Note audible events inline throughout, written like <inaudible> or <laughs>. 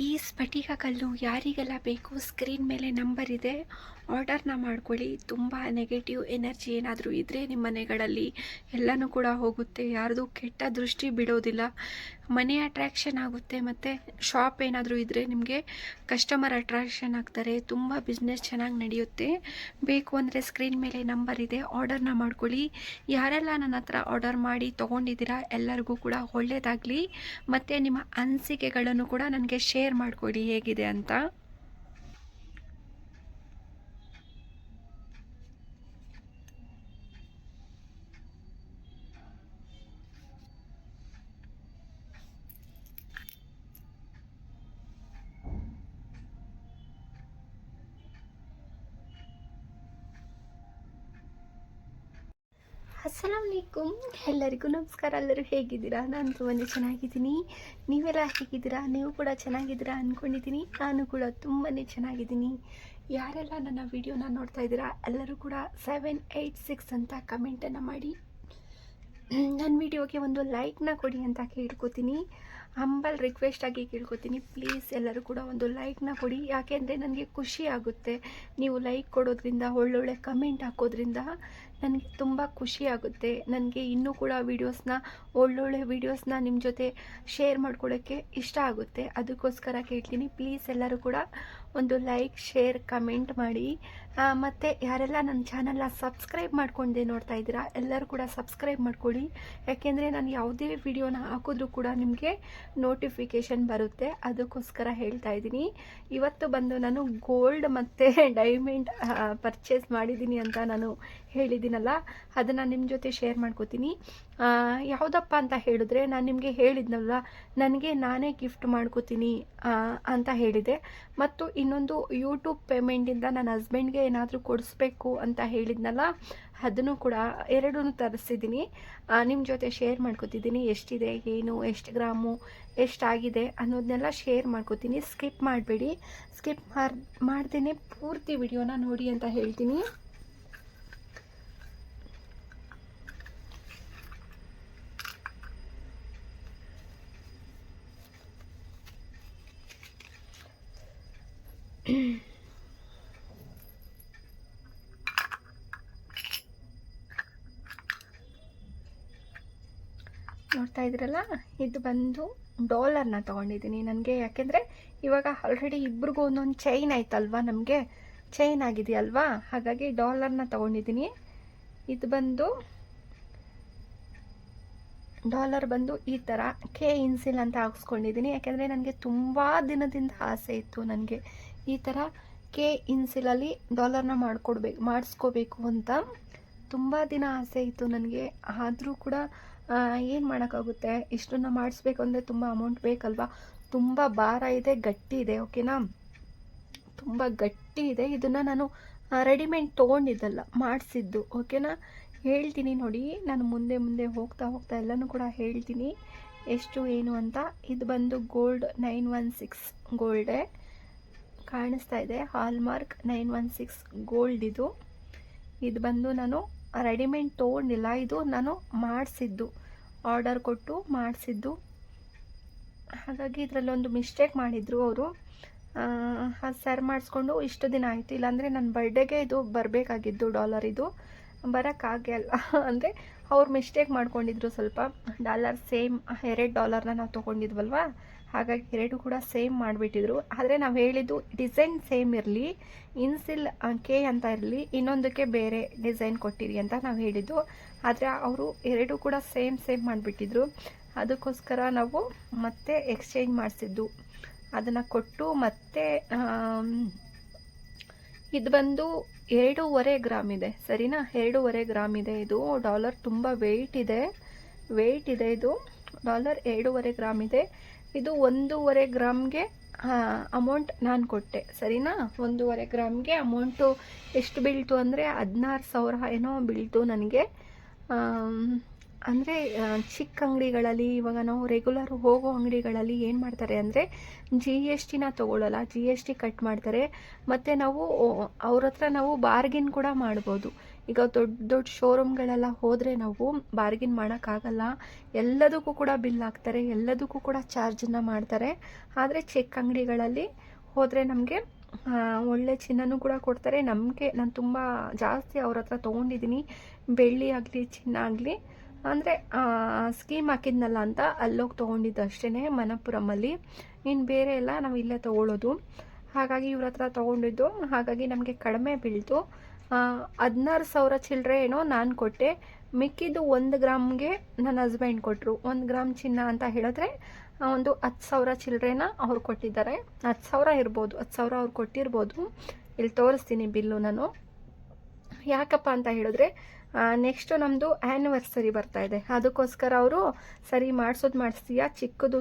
ಈ ಸ್ಫಟಿಕ ಕಲ್ಲು ಯಾರಿಗೆಲ್ಲ ಬೇಕು ಸ್ಕ್ರೀನ್ ಮೇಲೆ ನಂಬರ್ ಇದೆ ಆರ್ಡರ್ನ ಮಾಡ್ಕೊಳ್ಳಿ. ತುಂಬ ನೆಗೆಟಿವ್ ಎನರ್ಜಿ ಏನಾದರೂ ಇದ್ದರೆ ನಿಮ್ಮ ಮನೆಗಳಲ್ಲಿ ಎಲ್ಲನೂ ಕೂಡ ಹೋಗುತ್ತೆ. ಯಾರ್ದು ಕೆಟ್ಟ ದೃಷ್ಟಿ ಬಿಡೋದಿಲ್ಲ. ಮನೆ ಅಟ್ರ್ಯಾಕ್ಷನ್ ಆಗುತ್ತೆ ಮತ್ತು ಶಾಪ್ ಏನಾದರೂ ಇದ್ದರೆ ನಿಮಗೆ ಕಸ್ಟಮರ್ ಅಟ್ರಾಕ್ಷನ್ ಆಗ್ತಾರೆ, ತುಂಬ ಬಿಸ್ನೆಸ್ ಚೆನ್ನಾಗಿ ನಡೆಯುತ್ತೆ. ಬೇಕು ಅಂದರೆ ಸ್ಕ್ರೀನ್ ಮೇಲೆ ನಂಬರ್ ಇದೆ ಆರ್ಡರ್ನ ಮಾಡ್ಕೊಳ್ಳಿ. ಯಾರೆಲ್ಲ ನನ್ನ ಹತ್ರ ಆರ್ಡರ್ ಮಾಡಿ ತೊಗೊಂಡಿದ್ದೀರಾ ಎಲ್ಲರಿಗೂ ಕೂಡ ಒಳ್ಳೆಯದಾಗಲಿ ಮತ್ತು ನಿಮ್ಮ ಅನಿಸಿಕೆಗಳನ್ನು ಕೂಡ ನನಗೆ ಶೇರ್ ಮಾಡಿಕೊಡಿ, ಹೇಗಿದೆ ಅಂತ. ಅಸ್ಸಲಾಮ್ ಅಲೈಕುಮ್ ಎಲ್ಲರಿಗೂ ನಮಸ್ಕಾರ. ಎಲ್ಲರೂ ಹೇಗಿದ್ದೀರಾ? ನಾನು ತುಂಬಾ ಚೆನ್ನಾಗಿದ್ದೀನಿ. ನೀವೆಲ್ಲ ಹೇಗಿದ್ದೀರಾ? ನೀವು ಕೂಡ ಚೆನ್ನಾಗಿದ್ದೀರಾ ಅಂದ್ಕೊಂಡಿದ್ದೀನಿ ನಾನು ಕೂಡ ತುಂಬಾ ಚೆನ್ನಾಗಿದ್ದೀನಿ. ಯಾರೆಲ್ಲ ನನ್ನ ವಿಡಿಯೋನ ನೋಡ್ತಾ ಇದ್ದೀರಾ, ಎಲ್ಲರೂ ಕೂಡ ಸೆವೆನ್ ಏಯ್ಟ್ ಸಿಕ್ಸ್ ಅಂತ ಕಮೆಂಟನ್ನು ಮಾಡಿ. ನನ್ನ ವಿಡಿಯೋಗೆ ಒಂದು ಲೈಕ್ನ ಕೊಡಿ ಅಂತ ಕೇಳ್ಕೊತೀನಿ. ಹಂಬಲ್ ರಿಕ್ವೆಸ್ಟ್ ಆಗಿ ಕೇಳ್ಕೊತೀನಿ. ಪ್ಲೀಸ್ ಎಲ್ಲರೂ ಕೂಡ ಒಂದು ಲೈಕ್ನ ಕೊಡಿ. ಯಾಕೆಂದರೆ ನನಗೆ ಖುಷಿ ಆಗುತ್ತೆ. ನೀವು ಲೈಕ್ ಕೊಡೋದ್ರಿಂದ, ಒಳ್ಳೊಳ್ಳೆ ಕಮೆಂಟ್ ಹಾಕೋದ್ರಿಂದ. ನನಗೆ ತುಂಬ ಖುಷಿ ಆಗುತ್ತೆ. ನನಗೆ ಇನ್ನೂ ಕೂಡ ವೀಡಿಯೋಸ್ನ ಒಳ್ಳೊಳ್ಳೆ ವೀಡಿಯೋಸ್ನ ನಿಮ್ಮ ಜೊತೆ ಶೇರ್ ಮಾಡ್ಕೊಳ್ಳೋಕ್ಕೆ ಇಷ್ಟ ಆಗುತ್ತೆ. ಅದಕ್ಕೋಸ್ಕರ ಕೇಳ್ತೀನಿ ಪ್ಲೀಸ್ ಎಲ್ಲರೂ ಕೂಡ ಒಂದು ಲೈಕ್ ಶೇರ್ ಕಮೆಂಟ್ ಮಾಡಿ. ಮತ್ತು ಯಾರೆಲ್ಲ ನನ್ನ ಚಾನಲ್ನ ಸಬ್ಸ್ಕ್ರೈಬ್ ಮಾಡ್ಕೊಂಡೆ ನೋಡ್ತಾ ಇದ್ದೀರಾ, ಎಲ್ಲರೂ ಕೂಡ ಸಬ್ಸ್ಕ್ರೈಬ್ ಮಾಡ್ಕೊಳ್ಳಿ. ಯಾಕೆಂದರೆ ನಾನು ಯಾವುದೇ ವೀಡಿಯೋನ ಹಾಕಿದ್ರೂ ಕೂಡ ನಿಮಗೆ ನೋಟಿಫಿಕೇಷನ್ ಬರುತ್ತೆ. ಅದಕ್ಕೋಸ್ಕರ ಹೇಳ್ತಾ ಇದ್ದೀನಿ. ಇವತ್ತು ಬಂದು ನಾನು ಗೋಲ್ಡ್ ಮತ್ತು ಡೈಮಂಡ್ ಪರ್ಚೇಸ್ ಮಾಡಿದ್ದೀನಿ ಅಂತ ನಾನು ಹೇಳಿದ್ದೀನಲ್ಲ, ಅದನ್ನು ನಿಮ್ಮ ಜೊತೆ ಶೇರ್ ಮಾಡ್ಕೋತೀನಿ. ಯಾವುದಪ್ಪ ಅಂತ ಹೇಳಿದ್ರೆ, ನಾನು ನಿಮಗೆ ಹೇಳಿದ್ನಲ್ಲ, ನನಗೆ ನಾನೇ ಗಿಫ್ಟ್ ಮಾಡ್ಕೋತೀನಿ ಅಂತ ಹೇಳಿದೆ. ಮತ್ತು ಇನ್ನೊಂದು ಯೂಟ್ಯೂಬ್ ಪೇಮೆಂಟಿಂದ ನನ್ನ ಹಸ್ಬೆಂಡ್ಗೆ ಏನಾದರೂ ಕೊಡಿಸ್ಬೇಕು ಅಂತ ಹೇಳಿದ್ನಲ್ಲ, ಅದನ್ನು ಕೂಡ ಎರಡೂ ತರಿಸಿದ್ದೀನಿ. ನಿಮ್ಮ ಜೊತೆ ಶೇರ್ ಮಾಡ್ಕೋತಿದ್ದೀನಿ, ಎಷ್ಟಿದೆ, ಏನು, ಎಷ್ಟು ಗ್ರಾಮು, ಎಷ್ಟಾಗಿದೆ ಅನ್ನೋದನ್ನೆಲ್ಲ ಶೇರ್ ಮಾಡ್ಕೋತೀನಿ. ಸ್ಕಿಪ್ ಮಾಡಬೇಡಿ. ಸ್ಕಿಪ್ ಮಾಡ್ ಮಾಡ್ದೇ ಪೂರ್ತಿ ವಿಡಿಯೋನ ನೋಡಿ ಅಂತ ಹೇಳ್ತೀನಿ. <clears throat> ನೋಡ್ತಾ ಇದ್ರಲ್ಲ? ಇದು ಬಂದು ಡಾಲರ್ನ ತೊಗೊಂಡಿದ್ದೀನಿ. ನನಗೆ ಯಾಕೆಂದರೆ ಇವಾಗ ಆಲ್ರೆಡಿ ಇಬ್ರಿಗೂ ಒಂದೊಂದು ಚೈನ್ ಆಯ್ತಲ್ವಾ ನಮಗೆ? ಚೈನ್ ಆಗಿದೆಯಲ್ವಾ? ಹಾಗಾಗಿ ಡಾಲರ್ನ ತೊಗೊಂಡಿದ್ದೀನಿ. ಇದು ಬಂದು ಡಾಲರ್ ಬಂದು ಈ ಥರ ಕೆ ಇನ್ಸಿಲ್ ಅಂತ ಹಾಕ್ಸ್ಕೊಂಡಿದ್ದೀನಿ. ಯಾಕೆಂದರೆ ನನಗೆ ತುಂಬ ದಿನದಿಂದ ಆಸೆ ಇತ್ತು ನನಗೆ. ಈ ಥರ ಕೆ ಇನ್ಸಿಲಲ್ಲಿ ಡಾಲರ್ನ ಮಾಡಿಕೊಡ್ಬೇಕು, ಮಾಡಿಸ್ಕೋಬೇಕು ಅಂತ ತುಂಬ ದಿನ ಆಸೆ ಇತ್ತು ನನಗೆ. ಆದರೂ ಕೂಡ ಏನು ಮಾಡೋಕ್ಕಾಗುತ್ತೆ? ಇಷ್ಟನ್ನು ಮಾಡಿಸ್ಬೇಕು ಅಂದರೆ ತುಂಬ ಅಮೌಂಟ್ ಬೇಕಲ್ವಾ? ತುಂಬ ಭಾರ ಇದೆ, ಗಟ್ಟಿ ಇದೆ ಓಕೆನಾ ತುಂಬ ಗಟ್ಟಿ ಇದೆ. ಇದನ್ನು ನಾನು ರೆಡಿಮೇಡ್ ತೊಗೊಂಡಿದ್ದಲ್ಲ, ಮಾಡಿಸಿದ್ದು ಓಕೆನಾ ಹೇಳ್ತೀನಿ ನೋಡಿ, ನಾನು ಮುಂದೆ ಮುಂದೆ ಹೋಗ್ತಾ ಹೋಗ್ತಾ ಎಲ್ಲನೂ ಕೂಡ ಹೇಳ್ತೀನಿ. ಎಷ್ಟು, ಏನು ಅಂತ? ಇದು ಬಂದು ಗೋಲ್ಡ್ ನೈನ್ ಒನ್ ಸಿಕ್ಸ್ ಗೋಲ್ಡೆ ಕಾಣಿಸ್ತಾ ಇದೆ. Hallmark nine one six gold ಇದು. ಇದು ಬಂದು ನಾನು ರೆಡಿಮೇಡ್ ತೊಗೊಂಡಿಲ್ಲ. ಇದು ನಾನು ಮಾಡಿಸಿದ್ದು. ಆರ್ಡರ್ ಕೊಟ್ಟು ಮಾಡಿಸಿದ್ದು. ಹಾಗಾಗಿ ಇದರಲ್ಲಿ ಒಂದು ಮಿಸ್ಟೇಕ್ ಮಾಡಿದರು ಅವರು. ಅದು ಸರ್ ಮಾಡಿಸ್ಕೊಂಡು ಇಷ್ಟು ದಿನ ಆಯಿತು. ಇಲ್ಲಾಂದರೆ ನನ್ನ ಬರ್ಡೇಗೆ ಇದು ಬರಬೇಕಾಗಿದ್ದು ಡಾಲರ್ ಇದು. ಬರೋಕ್ಕಾಗಲ್ಲ <laughs> ಅಂದರೆ ಅವ್ರು ಮಿಸ್ಟೇಕ್ ಮಾಡ್ಕೊಂಡಿದ್ರು ಸ್ವಲ್ಪ. ಡಾಲರ್ ಸೇಮ್ ಎರಡು ಡಾಲರ್ನ ನಾವು ತೊಗೊಂಡಿದ್ವಲ್ವ? ಹಾಗಾಗಿ ಎರಡು ಕೂಡ ಸೇಮ್ ಮಾಡಿಬಿಟ್ಟಿದ್ರು. ಆದರೆ ನಾವು ಹೇಳಿದ್ದು ಡಿಸೈನ್ ಸೇಮ್ ಇರಲಿ, ಇನ್ಸಿಲ್ ಕೆ ಅಂತ ಇರಲಿ, ಇನ್ನೊಂದಕ್ಕೆ ಬೇರೆ ಡಿಸೈನ್ ಕೊಟ್ಟಿರಿ ಅಂತ ನಾವು ಹೇಳಿದ್ದು. ಆದರೆ ಅವರು ಎರಡು ಕೂಡ ಸೇಮ್ ಸೇಮ್ ಮಾಡಿಬಿಟ್ಟಿದ್ರು. ಅದಕ್ಕೋಸ್ಕರ ನಾವು ಮತ್ತೆ ಎಕ್ಸ್ಚೇಂಜ್ ಮಾಡಿಸಿದ್ದು. ಅದನ್ನು ಕೊಟ್ಟು ಮತ್ತೆ ಇದು ಬಂದು ಎರಡೂವರೆ ಗ್ರಾಮ್ ಇದೆ. ಸರಿನಾ? ಎರಡೂವರೆ ಗ್ರಾಮ್ ಇದೆ ಇದು. ಡಾಲರ್ ತುಂಬ ವೆಯ್ಟ್ ಇದೆ. ವೆಯ್ಟ್ ಇದೆ ಇದು. ಡಾಲರ್ ಎರಡೂವರೆ ಗ್ರಾಮ್ ಇದೆ. ಇದು ಒಂದೂವರೆ ಗ್ರಾಮ್ಗೆ ಅಮೌಂಟ್ ನಾನು ಕೊಟ್ಟೆ, ಸರಿನಾ? ಒಂದೂವರೆ ಗ್ರಾಮ್ಗೆ ಅಮೌಂಟು ಎಷ್ಟು ಬೀಳ್ತು ಅಂದರೆ ಹದಿನಾರು ಸಾವಿರ ಏನೋ ಬೀಳ್ತು ನನಗೆ. ಅಂದರೆ ಚಿಕ್ಕ ಅಂಗಡಿಗಳಲ್ಲಿ, ಇವಾಗ ನಾವು ರೆಗ್ಯುಲರ್ ಹೋಗೋ ಅಂಗಡಿಗಳಲ್ಲಿ ಏನು ಮಾಡ್ತಾರೆ ಅಂದರೆ ಜಿ ಎಸ್ ಟಿನ ತೊಗೊಳ್ಳಲ್ಲ ಜಿ ಎಸ್ ಟಿ ಕಟ್ ಮಾಡ್ತಾರೆ. ಮತ್ತು ನಾವು, ಅವ್ರ ಹತ್ರ ನಾವು ಬಾರ್ಗಿನ್ ಕೂಡ ಮಾಡ್ಬೋದು. ಈಗ ದೊಡ್ಡ ದೊಡ್ಡ ಶೋರೂಮ್ಗಳೆಲ್ಲ ಹೋದರೆ ನಾವು ಬಾರ್ಗಿನ್ ಮಾಡೋಕ್ಕಾಗಲ್ಲ. ಎಲ್ಲದಕ್ಕೂ ಕೂಡ ಬಿಲ್ ಹಾಕ್ತಾರೆ, ಎಲ್ಲದಕ್ಕೂ ಕೂಡ ಚಾರ್ಜನ್ನು ಮಾಡ್ತಾರೆ. ಆದರೆ ಚೆಕ್ ಅಂಗಡಿಗಳಲ್ಲಿ ಹೋದರೆ ನಮಗೆ ಒಳ್ಳೆ ಚಿನ್ನನೂ ಕೂಡ ಕೊಡ್ತಾರೆ. ನಮಗೆ, ನಾನು ತುಂಬ ಜಾಸ್ತಿ ಅವ್ರ ಹತ್ರ ತೊಗೊಂಡಿದ್ದೀನಿ ಬೆಳ್ಳಿ ಆಗಲಿ, ಚಿನ್ನ ಆಗಲಿ. ಅಂದರೆ ಸ್ಕೀಮ್ ಹಾಕಿದ್ನಲ್ಲ ಅಂತ ಅಲ್ಲೋಗಿ ತೊಗೊಂಡಿದ್ದು ಅಷ್ಟೇ ಮನಪುರಮಲ್ಲಿ ಇನ್ನು ಬೇರೆ ಎಲ್ಲ ನಾವು ಇಲ್ಲೇ ತೊಗೊಳ್ಳೋದು ಹಾಗಾಗಿ ಇವ್ರ ಹತ್ರ ತೊಗೊಂಡಿದ್ದು. ಹಾಗಾಗಿ ನಮಗೆ ಕಡಿಮೆ ಬೀಳ್ತು. ಹದಿನಾರು ಸಾವಿರ ಚಿಲ್ಲರೆ ಏನೋ ನಾನು ಕೊಟ್ಟೆ. ಮಿಕ್ಕಿದ್ದು ಒಂದು ಗ್ರಾಮ್ಗೆ ನನ್ನ ಹಸ್ಬೆಂಡ್ ಕೊಟ್ಟರು ಒಂದು ಗ್ರಾಮ್ ಚಿನ್ನ ಅಂತ ಹೇಳಿದ್ರೆ ಒಂದು ಹತ್ತು ಸಾವಿರ ಚಿಲ್ಲರೆನ ಅವ್ರು ಕೊಟ್ಟಿದ್ದಾರೆ. ಹತ್ತು ಸಾವಿರ ಇರ್ಬೋದು, ಹತ್ತು ಸಾವಿರ ಅವ್ರು ಕೊಟ್ಟಿರ್ಬೋದು. ಇಲ್ಲಿ ತೋರಿಸ್ತೀನಿ ಬಿಲ್ಲು ನಾನು. ಯಾಕಪ್ಪ ಅಂತ ಹೇಳಿದ್ರೆ ನೆಕ್ಸ್ಟು ನಮ್ಮದು ಆ್ಯನಿವರ್ಸರಿ ಬರ್ತಾ ಇದೆ. ಅದಕ್ಕೋಸ್ಕರ ಅವರು ಸರಿ ಮಾಡಿಸೋದು ಮಾಡಿಸ್ತೀಯಾ, ಚಿಕ್ಕದು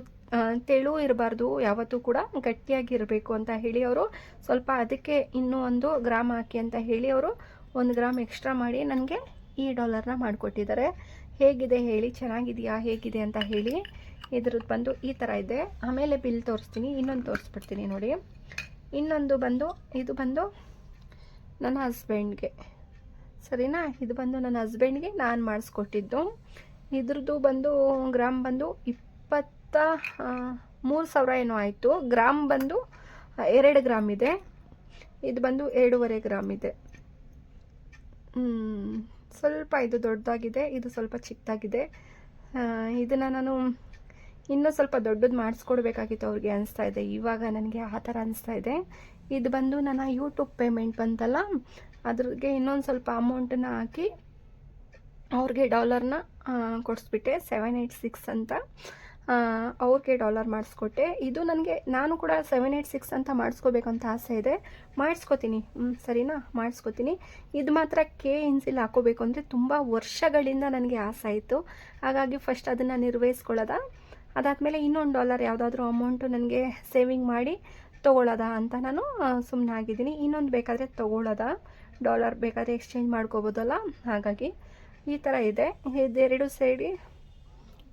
ತೆಳು ಇರಬಾರ್ದು, ಯಾವತ್ತೂ ಕೂಡ ಗಟ್ಟಿಯಾಗಿರಬೇಕು ಅಂತ ಹೇಳಿ ಅವರು ಸ್ವಲ್ಪ ಅದಕ್ಕೆ ಇನ್ನೂ ಒಂದು ಗ್ರಾಮ್ ಹಾಕಿ ಅಂತ ಹೇಳಿ ಅವರು ಒಂದು ಗ್ರಾಮ್ ಎಕ್ಸ್ಟ್ರಾ ಮಾಡಿ ನನಗೆ ಈ ಡಾಲರ್ನ ಮಾಡಿಕೊಟ್ಟಿದ್ದಾರೆ. ಹೇಗಿದೆ ಹೇಳಿ, ಚೆನ್ನಾಗಿದೆಯಾ, ಹೇಗಿದೆ ಅಂತ ಹೇಳಿ ಇದ್ರದ್ದು ಬಂದು ಈ ಥರ ಇದೆ. ಆಮೇಲೆ ಬಿಲ್ ತೋರಿಸ್ತೀನಿ, ಇನ್ನೊಂದು ತೋರಿಸ್ಬಿಡ್ತೀನಿ ನೋಡಿ. ಇನ್ನೊಂದು ಬಂದು, ಇದು ಬಂದು ನನ್ನ ಹಸ್ಬೆಂಡ್ಗೆ ಸರಿನಾ? ಇದು ಬಂದು ನನ್ನ ಹಸ್ಬೆಂಡ್ಗೆ ನಾನು ಮಾಡಿಸ್ಕೊಟ್ಟಿದ್ದು. ಇದ್ರದ್ದು ಬಂದು ಗ್ರಾಮ್ ಬಂದು ಇಪ್ಪತ್ತ ಮೂರು ಸಾವಿರ ಏನೋ ಆಯಿತು. ಗ್ರಾಮ್ ಬಂದು ಎರಡು ಗ್ರಾಮ್ ಇದೆ. ಇದು ಬಂದು ಎರಡೂವರೆ ಗ್ರಾಮ್ ಇದೆ. ಸ್ವಲ್ಪ ಇದು ದೊಡ್ಡದಾಗಿದೆ, ಇದು ಸ್ವಲ್ಪ ಚಿಕ್ಕದಾಗಿದೆ. ಇದನ್ನು ನಾನು ಇನ್ನೂ ಸ್ವಲ್ಪ ದೊಡ್ಡದು ಮಾಡಿಸ್ಕೊಡ್ಬೇಕಾಗಿತ್ತು ಅವ್ರಿಗೆ ಅನಿಸ್ತಾ ಇದೆ. ಇವಾಗ ನನಗೆ ಆ ಥರ ಅನಿಸ್ತಾ ಇದೆ. ಇದು ಬಂದು ನನ್ನ ಯೂಟ್ಯೂಬ್ ಪೇಮೆಂಟ್ ಬಂತಲ್ಲ, ಅದ್ರಿಗೆ ಇನ್ನೊಂದು ಸ್ವಲ್ಪ ಅಮೌಂಟನ್ನು ಹಾಕಿ ಅವ್ರಿಗೆ ಡಾಲರ್ನ ಕೊಡಿಸ್ಬಿಟ್ಟೆ. ಸೆವೆನ್ ಏಯ್ಟ್ ಸಿಕ್ಸ್ ಅಂತ. ಅವ್ರಿಗೆ ಡಾಲರ್ ಮಾಡಿಸ್ಕೊಟ್ಟೆ. ಇದು ನನಗೆ, ನಾನು ಕೂಡ ಸೆವೆನ್ ಏಯ್ಟ್ ಸಿಕ್ಸ್ ಅಂತ ಮಾಡಿಸ್ಕೋಬೇಕಂತ ಆಸೆ ಇದೆ. ಮಾಡಿಸ್ಕೋತೀನಿ. ಹ್ಞೂ ಸರಿನಾ? ಮಾಡಿಸ್ಕೋತೀನಿ. ಇದು ಮಾತ್ರ ಕೆ ಇನ್ಸಿಲ್ ಹಾಕೋಬೇಕು ಅಂದರೆ ತುಂಬ ವರ್ಷಗಳಿಂದ ನನಗೆ ಆಸೆ ಆಯಿತು. ಹಾಗಾಗಿ ಫಸ್ಟ್ ಅದನ್ನು ನಿರ್ವಹಿಸ್ಕೊಳ್ಳೋದ? ಅದಾದಮೇಲೆ ಇನ್ನೊಂದು ಡಾಲರ್ ಯಾವುದಾದ್ರೂ ಅಮೌಂಟು ನನಗೆ ಸೇವಿಂಗ್ ಮಾಡಿ ತೊಗೊಳ್ಳೋದ ಅಂತ ನಾನು ಸುಮ್ಮನೆ ಆಗಿದ್ದೀನಿ. ಇನ್ನೊಂದು ಬೇಕಾದರೆ ತೊಗೊಳ್ಳೋದ ಡಾಲರ್ ಬೇಕಾದರೆ ಎಕ್ಸ್ಚೇಂಜ್ ಮಾಡ್ಕೋಬೋದಲ್ಲ? ಹಾಗಾಗಿ ಈ ಥರ ಇದೆ. ಇದೆರಡು ಸೇರಿ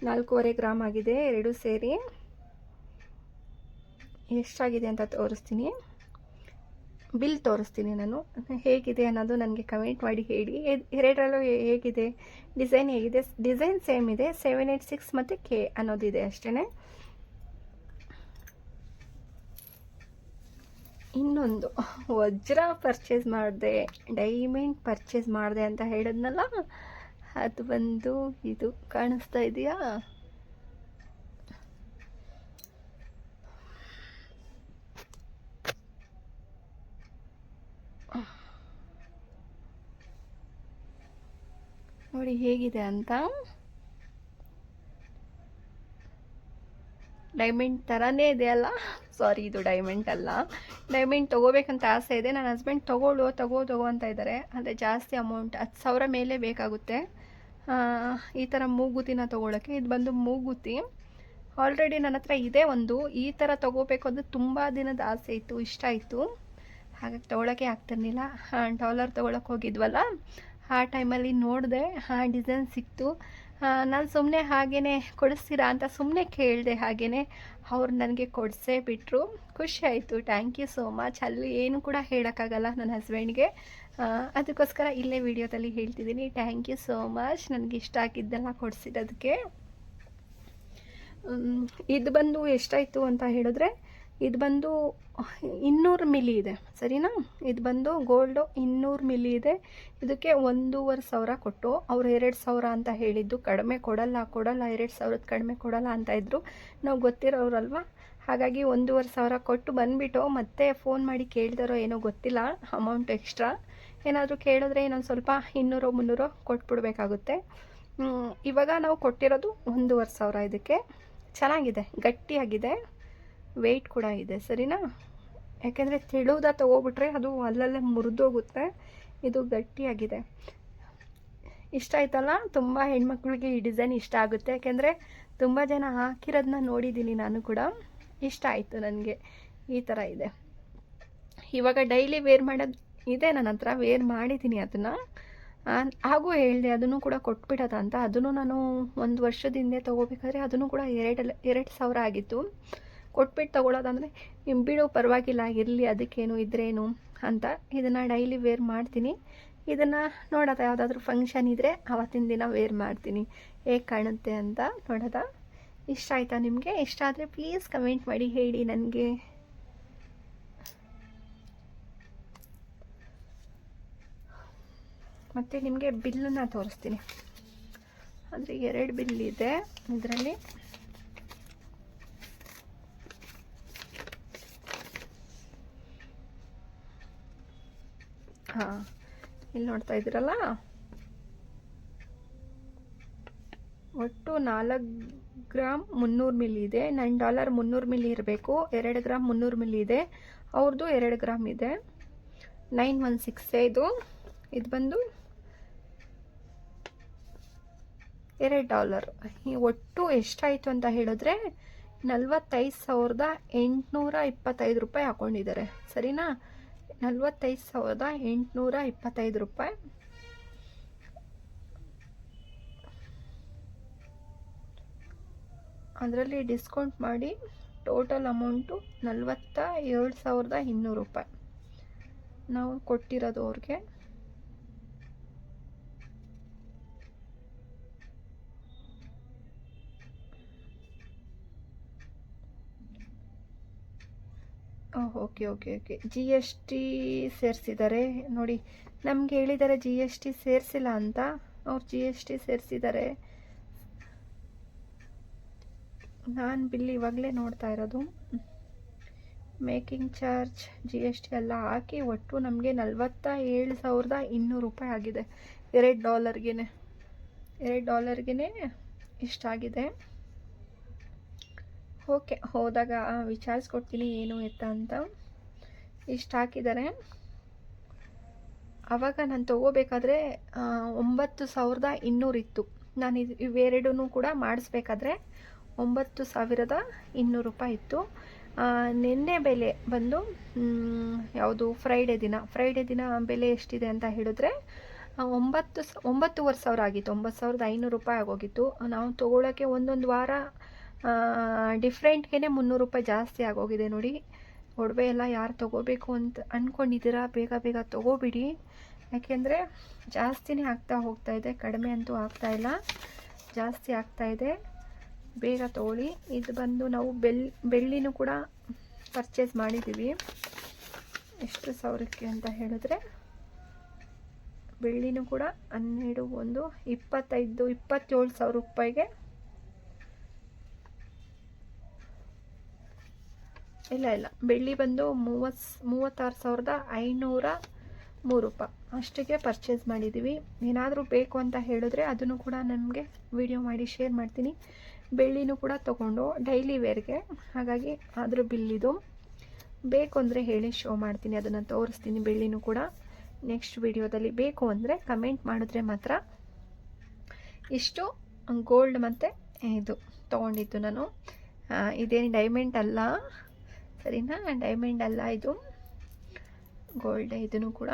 ನಾಲ್ಕೂವರೆ ಗ್ರಾಮ್ ಆಗಿದೆ, ಎರಡು ಸೇರಿ. ಎಷ್ಟಾಗಿದೆ ಅಂತ ತೋರಿಸ್ತೀನಿ. ಬಿಲ್ ತೋರಿಸ್ತೀನಿ ನಾನು. ಹೇಗಿದೆ ಅನ್ನೋದು ನನಗೆ ಕಮೆಂಟ್ ಮಾಡಿ ಹೇಳಿ. ಎರಡರಲ್ಲೂ ಹೇಗಿದೆ? ಡಿಸೈನ್ ಹೇಗಿದೆ? ಡಿಸೈನ್ ಸೇಮ್ ಇದೆ. ಸೆವೆನ್ ಏಯ್ಟ್ ಸಿಕ್ಸ್ ಮತ್ತು ಕೆ ಅನ್ನೋದಿದೆ ಅಷ್ಟೇ ಇನ್ನೊಂದು, ವಜ್ರ ಪರ್ಚೇಸ್ ಮಾಡಿದೆ, ಡೈಮಂಡ್ ಪರ್ಚೇಸ್ ಮಾಡಿದೆ ಅಂತ ಹೇಳಿದ್ನಲ್ಲ? ಅದು ಬಂದು ಇದು ಕಾಣಿಸ್ತಾ ಇದೆಯಾ? ನೋಡಿ ಹೇಗಿದೆ ಅಂತ. ಡೈಮಂಡ್ ಥರನೇ ಇದೆ ಅಲ್ಲ? ಸಾರಿ ಇದು ಡೈಮಂಡ್ ಅಲ್ಲ. ಡೈಮಂಡ್ ತೊಗೋಬೇಕಂತ ಆಸೆ ಇದೆ. ನನ್ನ ಹಸ್ಬೆಂಡ್ ತೊಗೊಳು ತಗೋ ತಗೋ ಅಂತ ಇದ್ದಾರೆ. ಅಂದರೆ ಜಾಸ್ತಿ ಅಮೌಂಟ್ ಹತ್ತು ಸಾವಿರ ಮೇಲೆ ಬೇಕಾಗುತ್ತೆ. ಈ ಥರ ಮೂಗುತಿನ ತೊಗೊಳಕ್ಕೆ ಇದು ಬಂದು ಮೂಗುತಿ. ಆಲ್ರೆಡಿ ನನ್ನ ಹತ್ರ ಇದೆ ಒಂದು. ಈ ಥರ ತೊಗೋಬೇಕು ಅಂದರೆ ತುಂಬ ದಿನದ ಆಸೆ ಇತ್ತು, ಇಷ್ಟ ಇತ್ತು. ಹಾಗಾಗಿ ತೊಗೊಳಕ್ಕೆ ಆಗ್ತಿರ್ಲಿಲ್ಲ. ಡಾಲರ್ ತೊಗೊಳಕ್ಕೆ ಹೋಗಿದ್ವಲ್ಲ? ಆ ಟೈಮಲ್ಲಿ ನೋಡಿದೆ, ಆ ಡಿಸೈನ್ ಸಿಕ್ತು. ನಾನು ಸುಮ್ಮನೆ ಹಾಗೇ ಕೊಡಿಸ್ತೀರಾ ಅಂತ ಸುಮ್ಮನೆ ಕೇಳಿದೆ ಹಾಗೇ ಅವ್ರು ನನಗೆ ಕೊಡಿಸೇ ಬಿಟ್ಟರು ಖುಷಿ ಆಯಿತು. ಥ್ಯಾಂಕ್ ಯು ಸೋ ಮಚ್ ಅಲ್ಲಿ ಏನು ಕೂಡ ಹೇಳೋಕ್ಕಾಗಲ್ಲ ನನ್ನ ಹಸ್ಬೆಂಡ್ಗೆ ಅದಕ್ಕೋಸ್ಕರ ಇಲ್ಲೇ ವಿಡಿಯೋದಲ್ಲಿ ಹೇಳ್ತಿದ್ದೀನಿ. ಥ್ಯಾಂಕ್ ಯು ಸೋ ಮಚ್ ನನಗೆ ಇಷ್ಟ ಆಗಿದ್ದೆಲ್ಲ ಕೊಡಿಸಿರೋದಕ್ಕೆ ಇದು ಬಂದು ಎಷ್ಟಾಯಿತು ಅಂತ ಹೇಳಿದ್ರೆ, ಇದು ಬಂದು ಇನ್ನೂರು ಮಿಲಿ ಇದೆ. ಸರಿನಾ? ಇದು ಬಂದು ಗೋಲ್ಡು ಇನ್ನೂರು ಮಿಲಿ ಇದೆ. ಇದಕ್ಕೆ ಒಂದೂವರೆ ಸಾವಿರ ಕೊಟ್ಟು, ಅವ್ರು ಎರಡು ಸಾವಿರ ಅಂತ ಹೇಳಿದ್ದು, ಕಡಿಮೆ ಕೊಡಲ್ಲ ಕೊಡಲ್ಲ, ಎರಡು ಸಾವಿರದ ಕಡಿಮೆ ಕೊಡಲ್ಲ ಅಂತ ಇದ್ದರು ನಾವು ಗೊತ್ತಿರೋರಲ್ವ? ಹಾಗಾಗಿ ಒಂದೂವರೆ ಸಾವಿರ ಕೊಟ್ಟು ಬಂದುಬಿಟ್ಟು ಮತ್ತೆ ಫೋನ್ ಮಾಡಿ ಕೇಳಿದಾರೋ ಏನೋ ಗೊತ್ತಿಲ್ಲ ಅಮೌಂಟ್ ಎಕ್ಸ್ಟ್ರಾ ಏನಾದರೂ ಕೇಳಿದ್ರೆ ಇನ್ನೊಂದು ಸ್ವಲ್ಪ ಇನ್ನೂರು, ಮುನ್ನೂರು ಕೊಟ್ಬಿಡ್ಬೇಕಾಗುತ್ತೆ. ಇವಾಗ ನಾವು ಕೊಟ್ಟಿರೋದು ಒಂದೂವರೆ ಸಾವಿರ ಇದಕ್ಕೆ. ಚೆನ್ನಾಗಿದೆ, ಗಟ್ಟಿಯಾಗಿದೆ. ವೆಯ್ಟ್ ಕೂಡ ಇದೆ, ಸರಿನಾ? ಯಾಕೆಂದರೆ ತಿಳುವುದ ತೊಗೊಬಿಟ್ರೆ ಅದು ಅಲ್ಲಲ್ಲೇ ಮುರಿದೋಗುತ್ತೆ. ಇದು ಗಟ್ಟಿಯಾಗಿದೆ. ಇಷ್ಟ ಆಯ್ತಲ್ಲ? ತುಂಬ ಹೆಣ್ಮಕ್ಳಿಗೆ ಈ ಡಿಸೈನ್ ಇಷ್ಟ ಆಗುತ್ತೆ. ಯಾಕೆಂದರೆ ತುಂಬ ಜನ ಹಾಕಿರೋದನ್ನ ನೋಡಿದ್ದೀನಿ ನಾನು ಕೂಡ. ಇಷ್ಟ ಆಯಿತು ನನಗೆ ಈ ಥರ ಇದೆ. ಇವಾಗ ಡೈಲಿ ವೇರ್ ಮಾಡೋದು ಇದೆ, ನನ್ನ ಹತ್ರ ವೇರ್ ಮಾಡಿದ್ದೀನಿ ಅದನ್ನು. ಹಾಗೂ ಹೇಳಿದೆ, ಅದನ್ನು ಕೂಡ ಕೊಟ್ಬಿಡೋದ ಅಂತ. ಅದನ್ನು ನಾನು ಒಂದು ವರ್ಷದ ಹಿಂದೆ ತೊಗೋಬೇಕಾದ್ರೆ ಅದನ್ನು ಕೂಡ ಎರಡು ಎರಡು ಸಾವಿರ ಆಗಿತ್ತು. ಕೊಟ್ಬಿಟ್ಟು ತೊಗೊಳೋದಂದರೆ ಬಿಡು, ಪರವಾಗಿಲ್ಲ, ಇರಲಿ, ಅದಕ್ಕೇನು, ಇದ್ರೇನು ಅಂತ ಇದನ್ನು ಡೈಲಿ ವೇರ್ ಮಾಡ್ತೀನಿ. ಇದನ್ನು ನೋಡೋದ ಯಾವುದಾದ್ರೂ ಫಂಕ್ಷನ್ ಇದ್ದರೆ ಆವತ್ತಿನ ದಿನ ವೇರ್ ಮಾಡ್ತೀನಿ. ಹೇಗೆ ಕಾಣುತ್ತೆ ಅಂತ ನೋಡೋದ. ಇಷ್ಟ ಆಯಿತಾ ನಿಮಗೆ? ಇಷ್ಟ ಆದರೆ ಪ್ಲೀಸ್ ಕಮೆಂಟ್ ಮಾಡಿ, ಹೇಳಿ ನನಗೆ. ಮತ್ತು ನಿಮಗೆ ಬಿಲ್ಲನ್ನು ತೋರಿಸ್ತೀನಿ. ಅಂದರೆ ಎರಡು ಬಿಲ್ ಇದೆ ಇದರಲ್ಲಿ. ಹಾಂ, ಇಲ್ಲಿ ನೋಡ್ತಾ ಇದ್ದೀರಲ್ಲ? ಒಟ್ಟು ನಾಲ್ಕು ಗ್ರಾಮ್ ಮುನ್ನೂರು ಮಿಲಿ ಇದೆ. ನೈನ್ ಡಾಲರ್ ಮುನ್ನೂರು ಮಿಲಿ ಇರಬೇಕು. ಎರಡು ಗ್ರಾಮ್ ಮುನ್ನೂರು ಮಿಲಿ ಇದೆ. ಅವ್ರದ್ದು ಎರಡು ಗ್ರಾಮ್ ಇದೆ. ನೈನ್ ಒನ್ ಸಿಕ್ಸ್ ಇದು ಇದು ಬಂದು ಎರಡು ಡಾಲರ್ ಈ ಒಟ್ಟು ಎಷ್ಟಾಯಿತು ಅಂತ ಹೇಳಿದ್ರೆ ನಲ್ವತ್ತೈದು ಸಾವಿರದ ಎಂಟುನೂರ ಇಪ್ಪತ್ತೈದು ರೂಪಾಯಿ ಹಾಕ್ಕೊಂಡಿದ್ದಾರೆ ಸರಿನಾ? ನಲ್ವತ್ತೈದು ಸಾವಿರದ ಎಂಟುನೂರ ಇಪ್ಪತ್ತೈದು ರೂಪಾಯಿ. ಅದರಲ್ಲಿ ಡಿಸ್ಕೌಂಟ್ ಮಾಡಿ ಟೋಟಲ್ ಅಮೌಂಟು ನಲ್ವತ್ತ ಏಳು ಸಾವಿರದ ಇನ್ನೂರು ರೂಪಾಯಿ. ನಾವು ಕೊಟ್ಟಿರೋದು ಅವ್ರಿಗೆ okay okay okay. G S T ಸೇರಿಸಿದ್ದಾರೆ ನೋಡಿ, ನಮ್ಗೆ ಹೇಳಿದ್ದಾರೆ ಜಿ ಎಸ್ ಟಿ ಸೇರಿಸಿಲ್ಲ ಅಂತ. ಅವ್ರು ಜಿ ಎಸ್ ಟಿ ಸೇರಿಸಿದ್ದಾರೆ ನಾನು ಬಿಲ್ ಇವಾಗಲೇ ನೋಡ್ತಾ ಇರೋದು. Making charge G S T ಎಲ್ಲ ಹಾಕಿ ಒಟ್ಟು ನಮಗೆ ನಲ್ವತ್ತ ಏಳು ಸಾವಿರದ ಇನ್ನೂರು ರೂಪಾಯಿ ಆಗಿದೆ. ಎರಡು ಡಾಲರ್ಗೆ ಎರಡು ಡಾಲರ್ಗೆ ಇಷ್ಟಾಗಿದೆ. ಓಕೆ, ಹೋದಾಗ ವಿಚಾರಿಸ್ಕೊಡ್ತೀನಿ, ಏನು ಎತ್ತ ಅಂತ. ಇಷ್ಟು ಹಾಕಿದ್ದಾರೆ. ಆವಾಗ ನಾನು ತೊಗೋಬೇಕಾದ್ರೆ ಒಂಬತ್ತು ಸಾವಿರದ ಇನ್ನೂರಿತ್ತು ನಾನು ಇದು ಇವೆರಡೂ ಕೂಡ ಮಾಡಿಸ್ಬೇಕಾದ್ರೆ, ಒಂಬತ್ತು ಸಾವಿರದ ಇನ್ನೂರು ರೂಪಾಯಿ ಇತ್ತು. ನಿನ್ನೆ ಬೆಲೆ ಬಂದು ಯಾವುದು ಫ್ರೈಡೇ ದಿನ. ಫ್ರೈಡೇ ದಿನ ಬೆಲೆ ಎಷ್ಟಿದೆ ಅಂತ ಹೇಳಿದ್ರೆ ಒಂಬತ್ತು ಸ, ಒಂಬತ್ತುವರೆ ಸಾವಿರ ಆಗಿತ್ತು. ಒಂಬತ್ತು ಸಾವಿರದ ಐನೂರು ರೂಪಾಯಿ ಆಗೋಗಿತ್ತು. ನಾವು ತೊಗೊಳಕ್ಕೆ ಒಂದೊಂದು ವಾರ ಡಿಫ್ರೆಂಟ್ಗೆ ಮುನ್ನೂರು ರೂಪಾಯಿ ಜಾಸ್ತಿ ಆಗೋಗಿದೆ ನೋಡಿ. ಒಡವೆ ಎಲ್ಲ ಯಾರು ತೊಗೋಬೇಕು ಅಂತ ಅಂದ್ಕೊಂಡಿದ್ದೀರಾ ಬೇಗ ಬೇಗ ತೊಗೋಬಿಡಿ. ಯಾಕೆಂದರೆ ಜಾಸ್ತಿನೇ ಆಗ್ತಾ ಹೋಗ್ತಾ ಇದೆ. ಕಡಿಮೆ ಅಂತೂ ಆಗ್ತಾ ಇಲ್ಲ. ಜಾಸ್ತಿ ಆಗ್ತಾ ಇದೆ. ಬೇಗ ತೊಗೊಳ್ಳಿ. ಇದು ಬಂದು ನಾವು ಬೆಲ್, ಬೆಳ್ಳಿನೂ ಕೂಡ ಪರ್ಚೇಸ್ ಮಾಡಿದ್ದೀವಿ. ಎಷ್ಟು ಸಾವಿರಕ್ಕೆ ಅಂತ ಹೇಳಿದ್ರೆ ಬೆಳ್ಳಿನೂ ಕೂಡ ಹನ್ನೆರಡು ಒಂದು ಇಪ್ಪತ್ತೈದು, ಇಪ್ಪತ್ತೇಳು ಸಾವಿರ ರೂಪಾಯಿಗೆ ಇಲ್ಲ ಇಲ್ಲ. ಬೆಳ್ಳಿ ಬಂದು ಮೂವತ್ ಮೂವತ್ತಾರು ಸಾವಿರದ ಐನೂರ ಮೂರು ರೂಪಾಯಿ. ಅಷ್ಟಿಗೆ ಪರ್ಚೇಸ್ ಮಾಡಿದ್ದೀವಿ ಏನಾದರೂ ಬೇಕು ಅಂತ ಹೇಳಿದ್ರೆ ಅದನ್ನು ಕೂಡ ನಮಗೆ ವಿಡಿಯೋ ಮಾಡಿ ಶೇರ್ ಮಾಡ್ತೀನಿ. ಬೆಳ್ಳಿನೂ ಕೂಡ ತೊಗೊಂಡು ಡೈಲಿ ವೇರ್ಗೆ ಹಾಗಾಗಿ ಅದ್ರ ಬಿಲ್ಲಿದು. ಬೇಕು ಅಂದರೆ ಹೇಳಿ ಶೋ ಮಾಡ್ತೀನಿ, ಅದನ್ನು ತೋರಿಸ್ತೀನಿ ಬೆಳ್ಳಿನೂ ಕೂಡ. ನೆಕ್ಸ್ಟ್ ವಿಡಿಯೋದಲ್ಲಿ ಬೇಕು ಅಂದರೆ ಕಮೆಂಟ್ ಮಾಡಿದ್ರೆ ಮಾತ್ರ. ಇಷ್ಟು ಗೋಲ್ಡ್ ಮತ್ತು ಇದು ತೊಗೊಂಡಿದ್ದು ನಾನು. ಇದೇನು ಡೈಮಂಡ್ ಅಲ್ಲ. ಸರಿನಾ? ಡೈಮಂಡ್ ಅಲ್ಲ ಇದು. ಗೋಲ್ಡ್ ಇದನ್ನು ಕೂಡ.